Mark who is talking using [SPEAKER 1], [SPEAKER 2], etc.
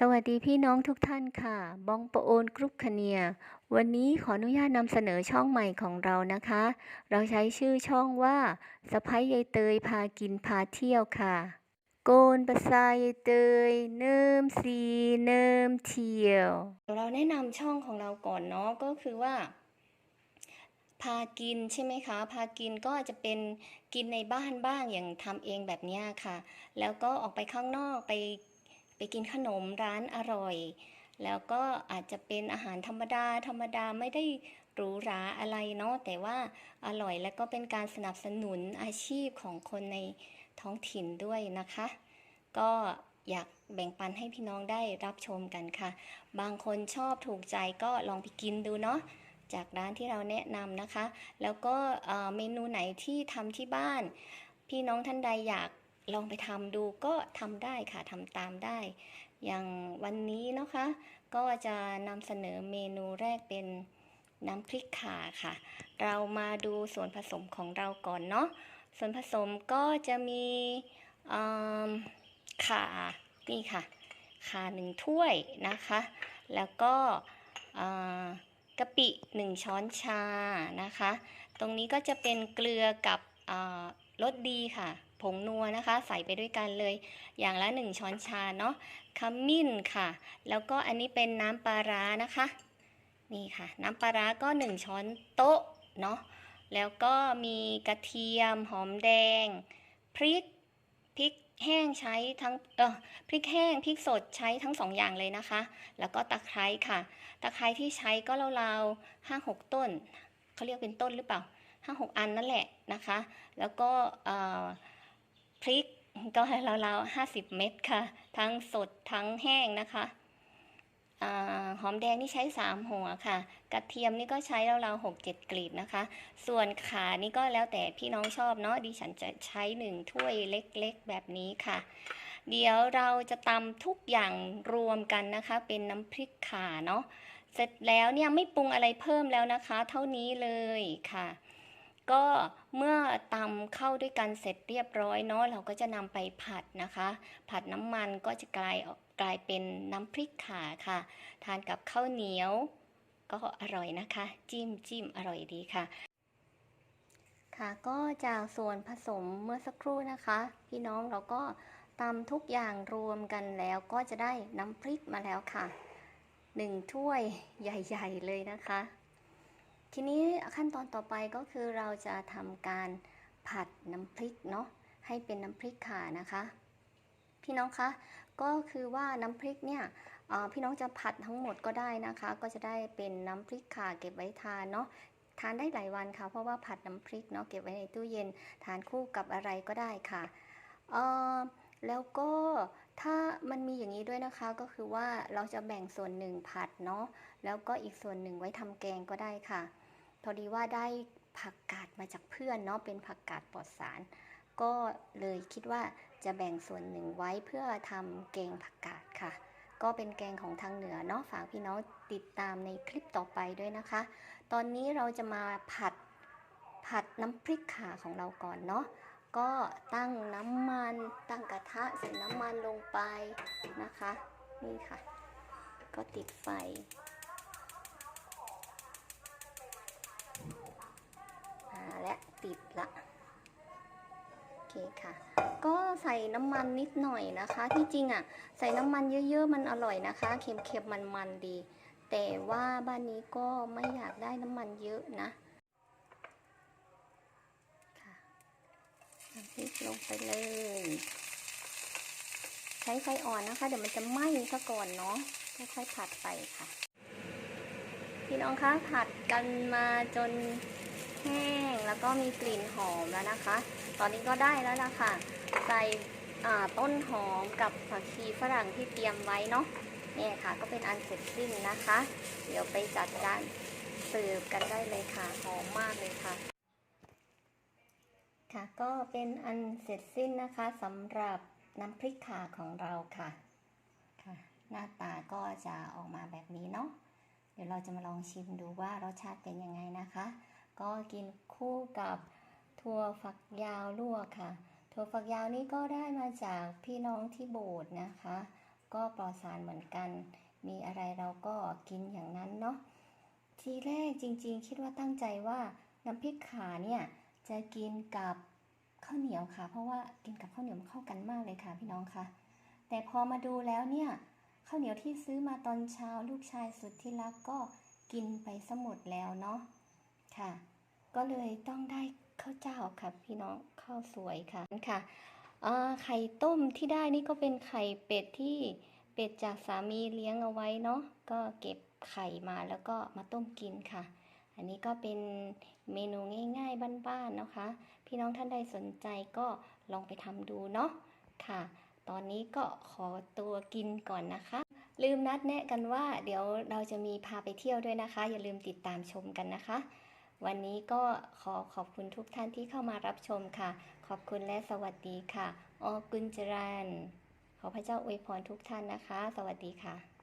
[SPEAKER 1] สวัสดีพี่น้องทุกท่านค่ะ บองปะโอนกรุ๊ปคเนีย วันนี้ขออนุญาตนำเสนอช่องใหม่ของเรานะคะ เราใช้ชื่อช่องว่าสะพ้ายยายเตยพากินพาเที่ยวค่ะ โกนภาษายายเตย เนิมซีเนิมเที่ยว เราแนะนำช่องของเราก่อนเนาะก็คือว่า พากินใช่ไหมคะ พากินก็อาจจะเป็นกินในบ้านบ้างอย่างทำเองแบบนี้ค่ะ แล้วก็ออกไปข้างนอกไป กินขนมร้านอร่อย แล้วก็อาจจะเป็นอาหารธรรมดา ธรรมดาไม่ได้หรูหราอะไรเนาะแต่ว่าอร่อยและก็เป็นการสนับสนุนอาชีพของคนในท้องถิ่นด้วยนะคะ ก็อยากแบ่งปันให้พี่น้องได้รับชมกันค่ะ บางคนชอบถูกใจก็ลองไปกินดูเนาะจากร้านที่เราแนะนำนะคะ แล้วก็เอ่อเมนูไหนที่ทำที่บ้าน พี่น้องท่านใดอยาก ลองไปทำดูก็ทำได้ค่ะทำตามได้ อย่างวันนี้นะคะ ก็จะนำเสนอเมนูแรกเป็นน้ำพริกข่าค่ะ เรามาดูส่วนผสมของเราก่อนเนาะส่วนผสมก็จะมีข่านี่ค่ะข่าหนึ่งถ้วยนะคะ แล้วก็กะปิหนึ่งช้อนชานะคะ ตรงนี้ก็จะเป็นเกลือกับ รสดีค่ะ ผงนัวนะคะ ใส่ไปด้วยกันเลย อย่างละหนึ่งช้อนชาเนาะขมิ้นค่ะ แล้วก็อันนี้เป็นน้ำปลาร้านะคะ นี่ค่ะ น้ำปลาร้าก็หนึ่งช้อนโต๊ะเนาะแล้วก็มีกระเทียมหอมแดง พริกพริกแห้งใช้ทั้งเออพริกแห้งพริกสดใช้ทั้งสองอย่างเลยนะคะ แล้วก็ตะไคร้ค่ะ ตะไคร้ที่ใช้ก็ราวๆห้าหกต้นเขาเรียกเป็นต้นหรือเปล่า ห้าหกอันนั่นแหละนะคะ แล้วก็พริกก็ราวๆห้าสิบเม็ดค่ะ ทั้งสดทั้งแห้งนะคะอหอมแดงนี่ใช้สามหัวค่ะ กระเทียมนี่ก็ใช้ราวๆหกเจ็ดกลีบนะคะ ส่วนขานี่ก็แล้วแต่พี่น้องชอบเนาะดิฉันจะใช้หนึ่งถ้วยเล็กๆแบบนี้ค่ะ เดี๋ยวเราจะตำทุกอย่างรวมกันนะคะ เป็นน้ำพริกข่าเนาะเสร็จแล้วเนี่ยไม่ปรุงอะไรเพิ่มแล้วนะคะ เท่านี้เลยค่ะ ก็เมื่อตำเข้าด้วยกันเสร็จเรียบร้อยเนาะเราก็จะนำไปผัดนะคะ ผัดน้ำมันก็จะกลายกกลายเป็นน้ำพริกข่าค่ะ ทานกับข้าวเหนียว ก็อร่อยนะคะ จิ้มจิ้มอร่อยดีค่ะ ค่ะก็จากส่วนผสมเมื่อสักครู่นะคะ พี่น้องเราก็ตำทุกอย่างรวมกันแล้วก็จะได้น้ำพริกมาแล้วค่ะหนึ่งถ้วยใหญ่ ๆ เลยนะคะ ทีนี้ขั้นตอนต่อไปก็คือเราจะทำการผัดน้ำพริกเนาะให้เป็นน้ำพริกข่านะคะ พี่น้องคะก็คือว่าน้ำพริกเนี่ยพี่น้องจะผัดทั้งหมดก็ได้นะคะ ก็จะได้เป็นน้ำพริกข่าเก็บไว้ทานเนาะทานได้หลายวันค่ะ เพราะว่าผัดน้ำพริกเนาะเก็บไว้ในตู้เย็นทานคู่กับอะไรก็ได้ค่ะเอ่อแล้วก็ถ้ามันมีอย่างนี้ด้วยนะคะก็คือว่าเราจะแบ่งส่วนหนึ่งผัดเนาะแล้วก็อีกส่วนหนึ่งไว้ทำแกงก็ได้ค่ะ พอดีว่าได้ผักกาดมาจากเพื่อนเนาะเป็นผักกาดปลอดสาร ก็เลยคิดว่าจะแบ่งส่วนหนึ่งไว้เพื่อทำแกงผักกาดค่ะ ก็เป็นแกงของทางเหนือเนาะฝากพี่น้องติดตามในคลิปต่อไปด้วยนะคะ ตอนนี้เราจะมาผัดผัดน้ำพริกข่าของเราก่อนเนาะก็ตั้งน้ำมันตั้งกระทะใส่น้ำมันลงไปนะคะ นี่ค่ะ ก็ติดไฟ อ่าและ ติดละโอเคค่ะ ก็ใส่น้ำมันนิดหน่อยนะคะ ที่จริงอะ ใส่น้ำมันเยอะๆมันอร่อยนะคะ เค็มๆมันๆดี แต่ว่าบ้านนี้ก็ไม่อยากได้น้ำมันเยอะนะค่ะน้ำพริกลงไปเลย ใช้ไฟอ่อนนะคะ เดี๋ยวมันจะไหม้ซะก่อนเนาะค่อยๆผัดไปค่ะพี่น้องคะผัดกันมาจน แห้งแล้วก็มีกลิ่นหอมแล้วนะคะ ตอนนี้ก็ได้แล้วล่ะค่ะ ใส่อ่าต้นหอมกับผักชีฝรั่งที่เตรียมไว้เนาะเนี่ยค่ะ ก็เป็นอันเสร็จสิ้นนะคะ เดี๋ยวไปจัดจานเสิร์ฟกันได้เลยค่ะ หอมมากเลยค่ะ ค่ะ ก็เป็นอันเสร็จสิ้นนะคะสำหรับน้ำพริกข่าของเราค่ะค่ะ หน้าตาก็จะออกมาแบบนี้เนาะเดี๋ยวเราจะมาลองชิมดูว่ารสชาติเป็นยังไงนะคะ ก็กินคู่กับถั่วฝักยาวลวกค่ะ ถั่วฝักยาวนี่ก็ได้มาจากพี่น้องที่โบสถ์นะคะ ก็ปลอดสารเหมือนกัน มีอะไรเราก็กินอย่างนั้นเนาะทีแรกจริงๆ คิดว่าตั้งใจว่าน้ำพริกขาเนี่ยจะกินกับข้าวเหนียวค่ะ เพราะว่ากินกับข้าวเหนียวมันเข้ากันมากเลยค่ะพี่น้องค่ะ แต่พอมาดูแล้วเนี่ยข้าวเหนียวที่ซื้อมาตอนเช้าลูกชายสุดที่รักก็กินไปสหมดแล้วเนาะ ค่ะ ก็เลยต้องได้ข้าวเจ้าค่ะ พี่น้องข้าวสวยค่ะค่ะไข่ต้มที่ได้นี่ก็เป็นไข่เป็ดที่เป็ดจากสามีเลี้ยงเอาไว้เนาะก็เก็บไข่มาแล้วก็มาต้มกินค่ะ อันนี้ก็เป็นเมนูง่าย ๆบ้านๆนะคะ พี่น้องท่านใดสนใจก็ลองไปทำดูเนาะค่ะ ตอนนี้ก็ขอตัวกินก่อนนะคะ ลืมนัดแนะกันว่า เดี๋ยวเราจะมีพาไปเที่ยวด้วยนะคะ อย่าลืมติดตามชมกันนะคะ วันนี้ก็ขอขอบคุณทุกท่านที่เข้ามารับชมค่ะ ขอบคุณและสวัสดีค่ะ ออกุญจรันขอพระเจ้าอวยพรทุกท่านนะคะ สวัสดีค่ะ